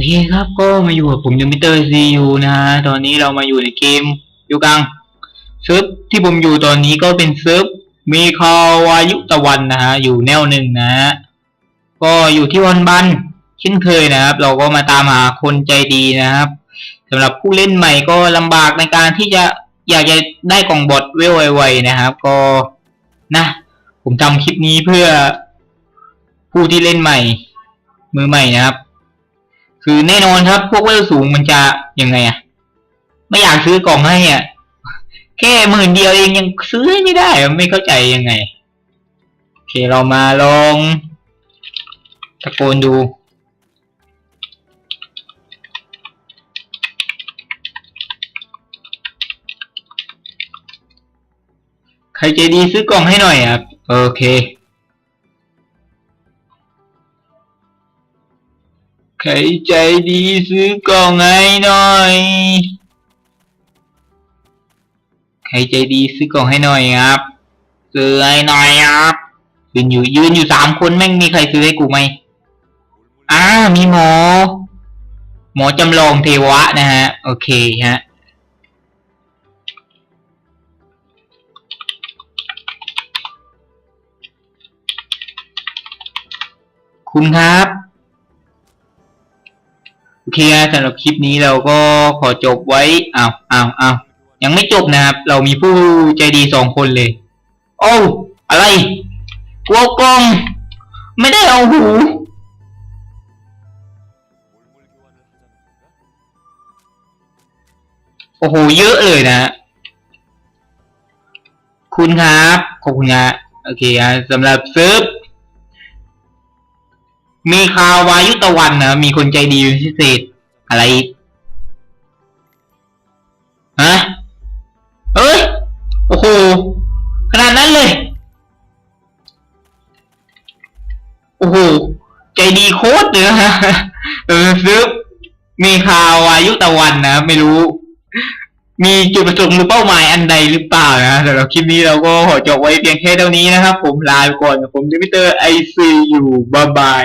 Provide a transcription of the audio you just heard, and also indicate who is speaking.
Speaker 1: อเคครับก็มาอยู่กับผมยูมิเตอร์ซียูนะฮะตอนนี้เรามาอยู่ในเกมยูกลางเซิร์ฟที่ผมอยู่ตอนนี้ก็เป็นเซิร์ฟมีคาวายุตะวันนะฮะอยู่แนวหนึ่งนะฮะก็อยู่ที่วันบันเช่นเคยนะครับ เราก็มาตามหาคนใจดีนะครับสำหรับผู้เล่นใหม่ก็ลำบากในการที่จะอยากจะได้กล่องบอทเวลไวๆนะครับ ก็นะ ผมทำคลิปนี้เพื่อผู้ที่เล่นใหม่ มือใหม่นะครับ คือแน่นอนครับ พวกเวลสูงมันจะยังไงอะไม่อยากซื้อกล่องให้อะแค่หมื่นเดียวเองยังซื้อไม่ได้ไม่เข้าใจยังไงโอเคเรามาลองตะโกนดูใครใจดีซื้อกล่องให้หน่อยครับ โอเค ใครใจดีซื้อกล่องให้หน่อย ใครใจดีซื้อกล่องให้หน่อยครับซื้อให้หน่อยครับยืนอยู่ยืนอยู่สามคนแม่งมีใครซื้อให้กูไหมอ่ามีหมอ หมอจำลองเทวะนะฮะ โอเคฮะคุณครับ โอเคนะสำหรับคลิปนี้เราก็ขอจบไว้อ้าวอ้าวอ้าวยังไม่จบนะครับ เรามีผู้ใจดีสองคนเลย โอ้อะไรกลัวกล้อง ไม่ได้เอาหู โอ้โห เยอะเลยนะ คุณครับ ขอบคุณนะ โอเคนะสำหรับเซิร์ฟ มีข่าววายุตะวันนะมีคนใจดีเป็นพิเศษ อะไรอีกฮะเอ้ย โอ้โห ขนาดนั้นเลย โอ้โห ใจดีโคตรเลยนะฮะเออซื้อมีข่าววายุตะวันนะ ไม่รู้ มีจุดประสงค์หรือเป้าหมายอันใดหรือเปล่านะสำหรับคลิปนี้เราก็ขอจบไว้เพียงแค่เท่านี้นะครับ ผมลาไปก่อนผมดิมิเตอร์ไอซีอยู่บายบาย